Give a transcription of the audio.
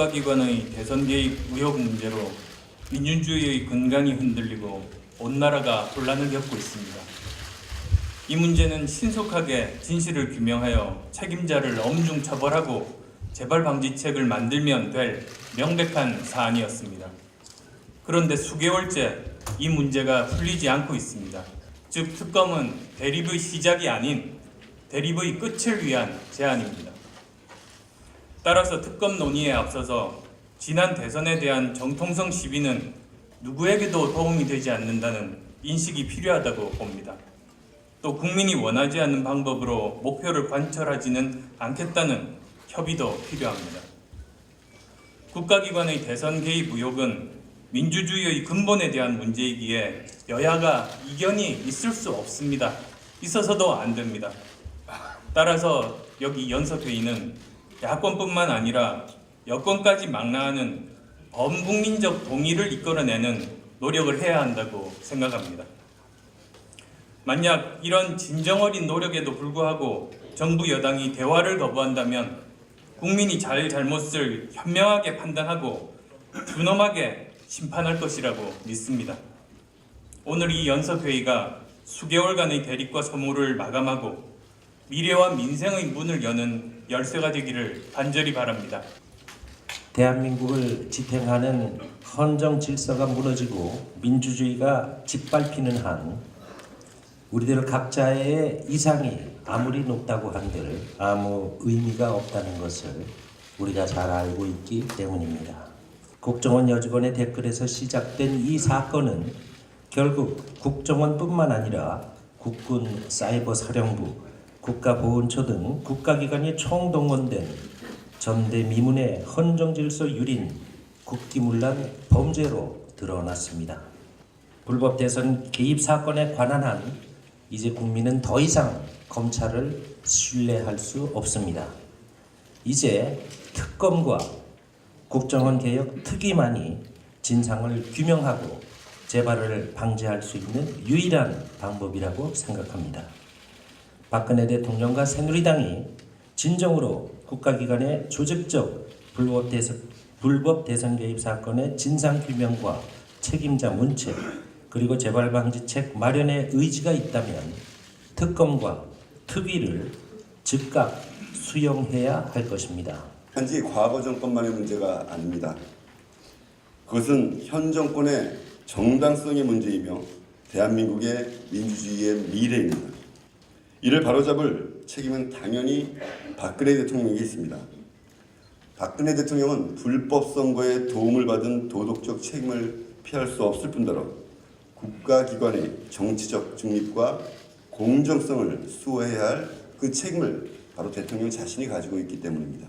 국가기관의 대선 개입 의혹 문제로 민주주의의 근간이 흔들리고 온 나라가 혼란을 겪고 있습니다. 이 문제는 신속하게 진실을 규명하여 책임자를 엄중 처벌하고 재발 방지책을 만들면 될 명백한 사안이었습니다. 그런데 수개월째 이 문제가 풀리지 않고 있습니다. 즉 특검은 대립의 시작이 아닌 대립의 끝을 위한 제안입니다. 따라서 특검 논의에 앞서서 지난 대선에 대한 정통성 시비는 누구에게도 도움이 되지 않는다는 인식이 필요하다고 봅니다. 또 국민이 원하지 않는 방법으로 목표를 관철하지는 않겠다는 협의도 필요합니다. 국가기관의 대선 개입 의혹은 민주주의의 근본에 대한 문제이기에 여야가 이견이 있을 수 없습니다. 있어서도 안 됩니다. 따라서 여기 연석회의는 야권뿐만 아니라 여권까지 망라하는 범국민적 동의를 이끌어내는 노력을 해야 한다고 생각합니다. 만약 이런 진정 어린 노력에도 불구하고 정부 여당이 대화를 거부한다면 국민이 잘 잘못을 현명하게 판단하고 준엄하게 심판할 것이라고 믿습니다. 오늘 이 연석회의가 수개월간의 대립과 소모를 마감하고 미래와 민생의 문을 여는 열쇠가 되기를 간절히 바랍니다. 대한민국을 지탱하는 헌정 질서가 무너지고 민주주의가 짓밟히는 한 우리들 각자의 이상이 아무리 높다고 한들 아무 의미가 없다는 것을 우리가 잘 알고 있기 때문입니다. 국정원 여직원의 댓글에서 시작된 이 사건은 결국 국정원뿐만 아니라 국군 사이버 사령부, 국가보훈처 등 국가기관이 총동원된 전대미문의 헌정질서 유린 국기문란 범죄로 드러났습니다. 불법 대선 개입 사건에 관한 한 이제 국민은 더 이상 검찰을 신뢰할 수 없습니다. 이제 특검과 국정원 개혁 특위만이 진상을 규명하고 재발을 방지할 수 있는 유일한 방법이라고 생각합니다. 박근혜 대통령과 새누리당이 진정으로 국가기관의 조직적 불법 대선, 불법 대선 개입 사건의 진상 규명과 책임자 문책 그리고 재발 방지책 마련의 의지가 있다면 특검과 특위를 즉각 수용해야 할 것입니다. 단지 과거 정권만의 문제가 아닙니다. 그것은 현 정권의 정당성의 문제이며 대한민국의 민주주의의 미래입니다. 이를 바로잡을 책임은 당연히 박근혜 대통령에게 있습니다. 박근혜 대통령은 불법 선거에 도움을 받은 도덕적 책임을 피할 수 없을 뿐더러 국가기관의 정치적 중립과 공정성을 수호해야 할 그 책임을 바로 대통령 자신이 가지고 있기 때문입니다.